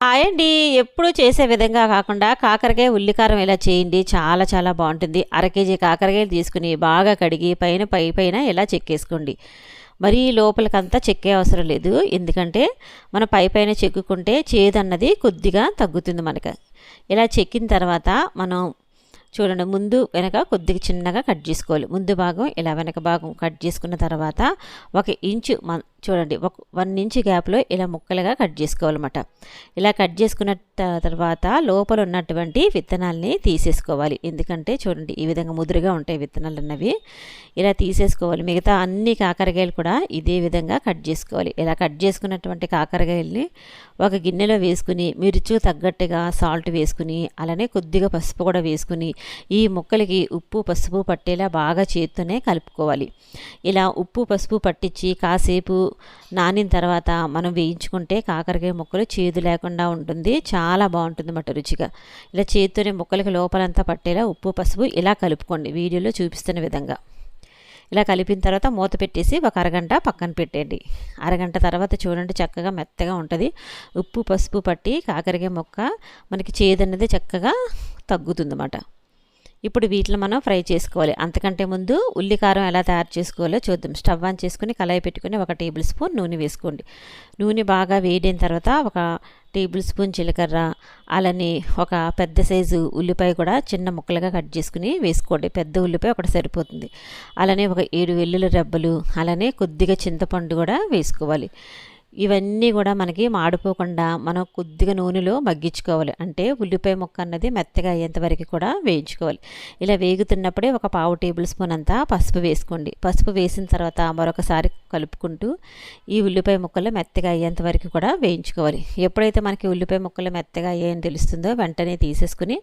అండి ఎప్పుడు చేసే విధంగా కాకుండా కాకరకాయ ఉల్లికారం ఇలా చేయండి చాలా చాలా బాగుంటుంది. అర కేజీ కాకరకాయలు తీసుకుని బాగా కడిగి పైన పై పైన ఇలా చెక్కేసుకోండి. మరీ లోపలికంతా చెక్కే అవసరం లేదు. ఎందుకంటే మనం పై పైన చెక్కుకుంటే చేదన్నది కొద్దిగా తగ్గుతుంది మనకు. ఇలా చెక్కిన తర్వాత మనం చూడండి ముందు వెనక కొద్దిగా చిన్నగా కట్ చేసుకోవాలి. ముందు భాగం ఇలా వెనక భాగం కట్ చేసుకున్న తర్వాత ఒక ఇంచు చూడండి ఒక వన్ ఇంచ్ గ్యాప్లో ఇలా ముక్కలుగా కట్ చేసుకోవాలన్నమాట. ఇలా కట్ చేసుకున్న తర్వాత లోపల ఉన్నటువంటి విత్తనాలని తీసేసుకోవాలి. ఎందుకంటే చూడండి ఈ విధంగా ముదురుగా ఉంటాయి విత్తనాలు అన్నవి ఇలా తీసేసుకోవాలి. మిగతా అన్ని కాకరకాయలు కూడా ఇదే విధంగా కట్ చేసుకోవాలి. ఇలా కట్ చేసుకున్నటువంటి కాకరకాయల్ని ఒక గిన్నెలో వేసుకుని మిర్చి తగ్గట్టుగా సాల్ట్ వేసుకుని అలానే కొద్దిగా పసుపు కూడా వేసుకుని ఈ ముక్కలకి ఉప్పు పసుపు పట్టేలా బాగా చేత్తోనే కలుపుకోవాలి. ఇలా ఉప్పు పసుపు పట్టించి కాసేపు నానిన తర్వాత మనం వేయించుకుంటే కాకరకాయ ముక్కలు చేదు లేకుండా ఉంటుంది. చాలా బాగుంటుంది అన్నమాట రుచిగా. ఇలా చేతితోనే ముక్కలకి లోపలంతా పట్టేలా ఉప్పు పసుపు ఇలా కలుపుకోండి. వీడియోలో చూపిస్తున్న విధంగా. ఇలా కలిపిన తర్వాత మూత పెట్టేసి ఒక అరగంట పక్కన పెట్టండి అరగంట తర్వాత చూడండి చక్కగా మెత్తగా ఉంటుంది. ఉప్పు పసుపు పట్టి కాకరకాయ మొక్క మనకి చేదన్నది చక్కగా తగ్గుతుందన్నమాట. ఇప్పుడు వీటిని మనం ఫ్రై చేసుకోవాలి. అంతకంటే ముందు ఉల్లికారం ఎలా తయారు చేసుకోవాలో చూద్దాం. స్టవ్ ఆన్ చేసుకుని కళాయి పెట్టుకుని ఒక టేబుల్ స్పూన్ నూనె వేసుకోండి. నూనె బాగా వేడిన తర్వాత ఒక టేబుల్ స్పూన్ జీలకర్ర అలానే ఒక పెద్ద సైజు ఉల్లిపాయ కూడా చిన్న ముక్కలుగా కట్ చేసుకుని వేసుకోండి. పెద్ద ఉల్లిపాయ ఒకటి సరిపోతుంది. అలానే ఒక ఏడు వెల్లుల్లి రెబ్బలు అలానే కొద్దిగా చింతపండు కూడా వేసుకోవాలి. ఇవన్నీ కూడా మనకి మాడిపోకుండా మనం కొద్దిగా నూనెలో మగ్గించుకోవాలి. అంటే ఉల్లిపాయ ముక్క అన్నది మెత్తగా అయ్యేంత వరకు కూడా వేయించుకోవాలి. ఇలా వేగుతున్నప్పుడే ఒక పావు టేబుల్ స్పూన్ అంతా పసుపు వేసుకోండి. పసుపు వేసిన తర్వాత మరొకసారి కలుపుకుంటూ ఈ ఉల్లిపాయ ముక్కలు మెత్తగా అయ్యేంత వరకు కూడా వేయించుకోవాలి. ఎప్పుడైతే మనకి ఉల్లిపాయ ముక్కలు మెత్తగా అయ్యాయని తెలుస్తుందో వెంటనే తీసేసుకుని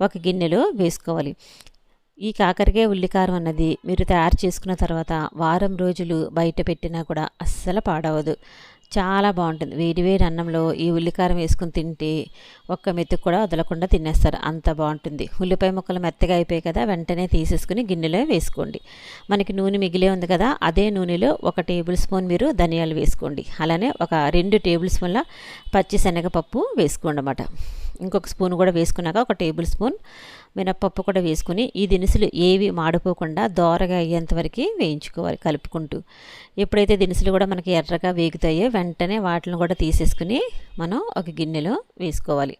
ఒక గిన్నెలో వేసుకోవాలి. ఈ కాకరకాయ ఉల్లికారం అన్నది మీరు తయారు చేసుకున్న తర్వాత వారం రోజులు బయట పెట్టినా కూడా అస్సలు పాడవదు. చాలా బాగుంటుంది. వేడి వేడి అన్నంలో ఈ ఉల్లికారం వేసుకుని తింటే ఒక్క మెతుకు కూడా వదలకుండా తినేస్తారు. అంత బాగుంటుంది. ఉల్లిపాయ ముక్కలు మెత్తగా అయిపోయాయి కదా వెంటనే తీసేసుకుని గిన్నెలో వేసుకోండి. మనకి నూనె మిగిలే ఉంది కదా అదే నూనెలో ఒక టేబుల్ స్పూన్ మీరు ధనియాలు వేసుకోండి. అలానే ఒక రెండు టేబుల్ స్పూన్ల పచ్చి శనగపప్పు వేసుకోండి అన్నమాట ఇంకొక స్పూన్ కూడా వేసుకున్నాక ఒక టేబుల్ స్పూన్ మినప్పప్పు కూడా వేసుకుని ఈ దినుసులు ఏవి మాడిపోకుండా దోరగా అయ్యేంతవరకు వేయించుకోవాలి కలుపుకుంటూ. ఎప్పుడైతే దినుసులు కూడా మనకి ఎర్రగా వేగుతాయో వెంటనే వాటిని కూడా తీసేసుకుని మనం ఒక గిన్నెలో వేసుకోవాలి.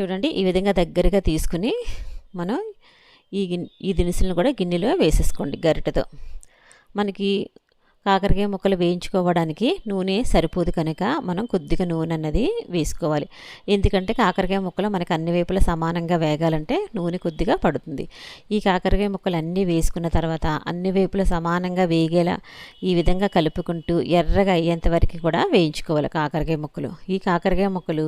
చూడండి ఈ విధంగా దగ్గరగా తీసుకుని మనం ఈ ఈ దినుసులను కూడా గిన్నెలో వేసేసుకోండి గరిటతో. మనకి కాకరకాయ ముక్కలు వేయించుకోవడానికి నూనె సరిపోదు కనుక మనం కొద్దిగా నూనె అన్నది వేసుకోవాలి. ఎందుకంటే కాకరకాయ ముక్కలు మనకు అన్ని వైపులా సమానంగా వేగాలంటే నూనె కొద్దిగా పడుతుంది. ఈ కాకరకాయ ముక్కలు అన్నీ వేసుకున్న తర్వాత అన్ని వైపులా సమానంగా వేగేలా ఈ విధంగా కలుపుకుంటూ ఎర్రగా అయ్యేంత వరకు కూడా వేయించుకోవాలి కాకరకాయ ముక్కలు. ఈ కాకరకాయ ముక్కలు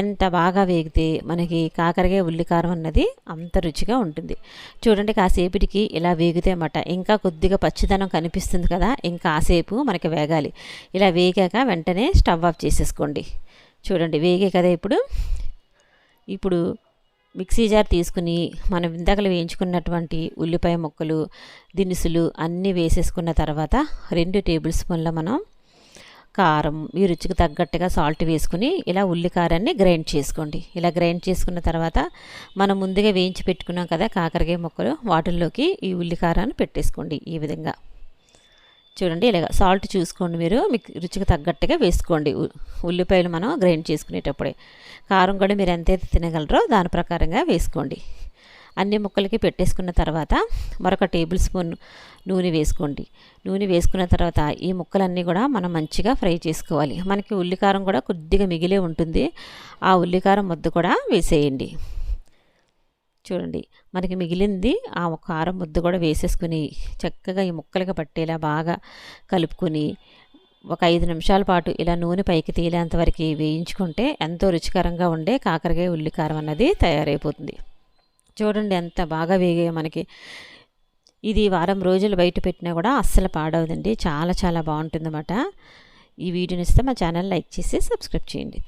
ఎంత బాగా వేగితే మనకి కాకరకాయ ఉల్లికారం అన్నది అంత రుచిగా ఉంటుంది. చూడండి కాసేపటికి ఇలా వేగితే అన్నమాట ఇంకా కొద్దిగా పచ్చిదనం కనిపిస్తుంది కదా ఇంకా కాసేపు మనకి వేగాలి. ఇలా వేగాక వెంటనే స్టవ్ ఆఫ్ చేసేసుకోండి. చూడండి వేగే కదా ఇప్పుడు. ఇప్పుడు మిక్సీ జార్ తీసుకుని మనం ఇందాకలు వేయించుకున్నటువంటి ఉల్లిపాయ ముక్కలు దినుసులు అన్నీ వేసేసుకున్న తర్వాత రెండు టేబుల్ స్పూన్ల మనం కారం మీ రుచికి తగ్గట్టుగా సాల్ట్ వేసుకుని ఇలా ఉల్లికారాన్ని గ్రైండ్ చేసుకోండి. ఇలా గ్రైండ్ చేసుకున్న తర్వాత మనం ముందుగా వేయించి పెట్టుకున్నాం కదా కాకరకాయ ముక్కలు వాటిల్లోకి ఈ ఉల్లికారాన్ని పెట్టేసుకోండి ఈ విధంగా. చూడండి ఇలాగ సాల్ట్ చూసుకోండి మీరు. మీకు రుచికి తగ్గట్టుగా వేసుకోండి. ఉల్లిపాయలు మనం గ్రైండ్ చేసుకునేటప్పుడే. కారం కూడా మీరు ఎంతైతే తినగలరో దాని ప్రకారంగా వేసుకోండి. అన్ని ముక్కలకి పెట్టేసుకున్న తర్వాత మరొక టేబుల్ స్పూన్ నూనె వేసుకోండి. నూనె వేసుకున్న తర్వాత ఈ ముక్కలన్నీ కూడా మనం మంచిగా ఫ్రై చేసుకోవాలి. మనకి ఉల్లికారం కూడా కొద్దిగా మిగిలే ఉంటుంది. ఆ ఉల్లికారం ముద్ద కూడా వేసేయండి. చూడండి మనకి మిగిలింది ఆ కారం ముద్ద కూడా వేసేసుకుని చక్కగా ఈ ముక్కలుగా పట్టేలా బాగా కలుపుకొని ఒక ఐదు నిమిషాల పాటు ఇలా నూనె పైకి తీలేంత వరకు వేయించుకుంటే ఎంతో రుచికరంగా ఉండే కాకరకాయ ఉల్లికారం అన్నది తయారైపోతుంది. చూడండి ఎంత బాగా వేగే మనకి. ఇది వారం రోజులు బయట పెట్టినా కూడా అస్సలు పాడవదండి. చాలా చాలా బాగుంటుందన్నమాట. ఈ వీడియోని ఇస్తే మా ఛానల్ లైక్ చేసి సబ్స్క్రైబ్ చేయండి.